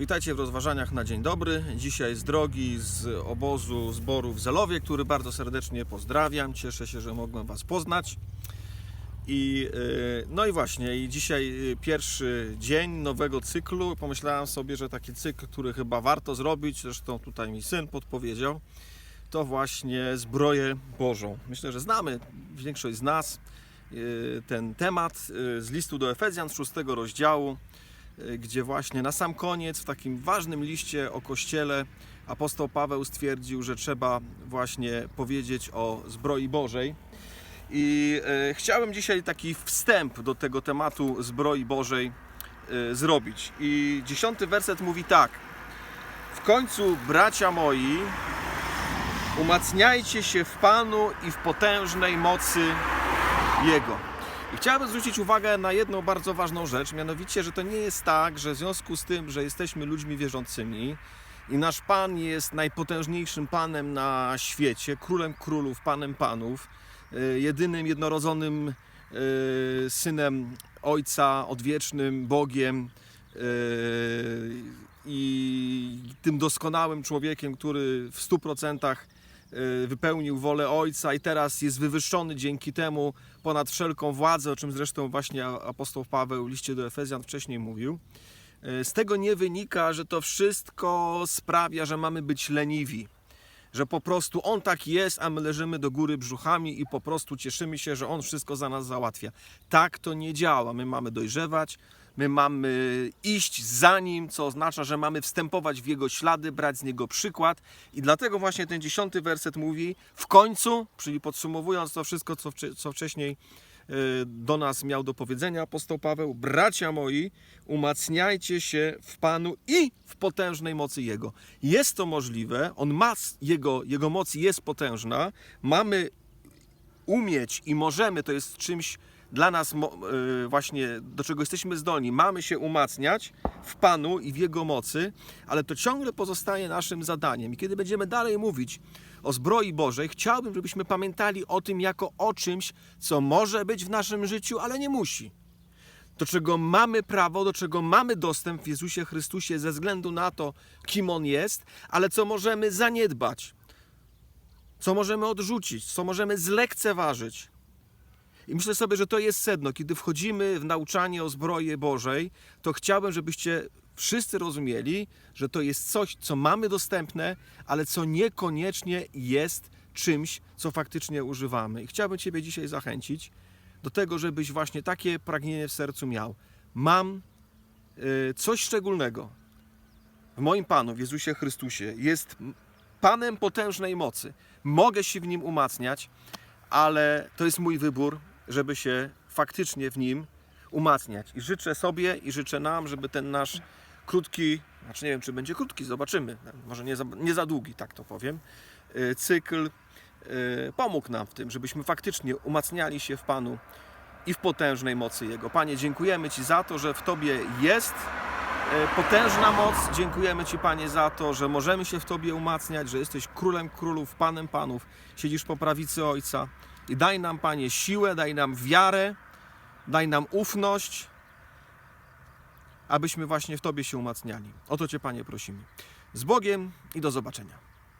Witajcie w rozważaniach na dzień dobry. Dzisiaj z drogi z obozu zboru w Zelowie, który bardzo serdecznie pozdrawiam. Cieszę się, że mogłem Was poznać. I, yy, no i właśnie, i dzisiaj yy, pierwszy dzień nowego cyklu. Pomyślałem sobie, że taki cykl, który chyba warto zrobić, zresztą tutaj mi syn podpowiedział, to właśnie zbroję Bożą. Myślę, że znamy większość z nas yy, ten temat z listu do Efezjan z szóstego rozdziału y, gdzie właśnie na sam koniec w takim ważnym liście o Kościele apostoł Paweł stwierdził, że trzeba właśnie powiedzieć o zbroi Bożej. I e, chciałem dzisiaj taki wstęp do tego tematu zbroi Bożej e, zrobić. I dziesiąty werset mówi tak. W końcu, bracia moi, umacniajcie się w Panu i w potężnej mocy Jego. I chciałbym zwrócić uwagę na jedną bardzo ważną rzecz, mianowicie, że to nie jest tak, że w związku z tym, że jesteśmy ludźmi wierzącymi i nasz Pan jest najpotężniejszym Panem na świecie, królem królów, Panem Panów, y, jedynym jednorodzonym y, Synem Ojca, odwiecznym Bogiem y, i tym doskonałym człowiekiem, który w stu procentach wypełnił wolę Ojca i teraz jest wywyższony dzięki temu ponad wszelką władzę, o czym zresztą właśnie apostoł Paweł w liście do Efezjan wcześniej mówił. Y, Z tego nie wynika, że to wszystko sprawia, że mamy być leniwi. Że po prostu on tak jest, a my leżymy do góry brzuchami i po prostu cieszymy się, że on wszystko za nas załatwia. Tak to nie działa. My mamy dojrzewać, my mamy iść za nim, co oznacza, że mamy wstępować w jego ślady, brać z niego przykład. I dlatego właśnie ten dziesiąty werset mówi: w końcu, czyli podsumowując to wszystko, co, co wcześniej e, do nas miał do powiedzenia apostoł Paweł, bracia moi, umacniajcie się w Panu i w potężnej mocy Jego. Jest to możliwe, On ma, Jego, Jego moc jest potężna, mamy umieć i możemy, to jest czymś dla nas y, właśnie, do czego jesteśmy zdolni, mamy się umacniać w Panu i w Jego mocy, ale to ciągle pozostaje naszym zadaniem. I kiedy będziemy dalej mówić o zbroi Bożej, chciałbym, żebyśmy pamiętali o tym jako o czymś, co może być w naszym życiu, ale nie musi. Do czego mamy prawo, do czego mamy dostęp w Jezusie Chrystusie ze względu na to, kim On jest, ale co możemy zaniedbać, co możemy odrzucić, co możemy zlekceważyć. I myślę sobie, że to jest sedno. Kiedy wchodzimy w nauczanie o zbroi Bożej, to chciałbym, żebyście wszyscy rozumieli, że to jest coś, co mamy dostępne, ale co niekoniecznie jest czymś, co faktycznie używamy. I chciałbym Ciebie dzisiaj zachęcić do tego, żebyś właśnie takie pragnienie w sercu miał. Mam y, coś szczególnego w moim Panu, w Jezusie Chrystusie. Jest Panem potężnej mocy. Mogę się w Nim umacniać, ale to jest mój wybór, żeby się faktycznie w Nim umacniać. I życzę sobie i życzę nam, żeby ten nasz krótki, znaczy nie wiem, czy będzie krótki, zobaczymy, może nie za, nie za długi, tak to powiem, y, cykl y, pomógł nam w tym, żebyśmy faktycznie umacniali się w Panu i w potężnej mocy Jego. Panie, dziękujemy Ci za to, że w Tobie jest e, potężna moc. Dziękujemy Ci, Panie, za to, że możemy się w Tobie umacniać, że jesteś królem królów, panem panów, siedzisz po prawicy Ojca. I daj nam, Panie, siłę, daj nam wiarę, daj nam ufność, abyśmy właśnie w Tobie się umacniali. O to Cię, Panie, prosimy. Z Bogiem i do zobaczenia.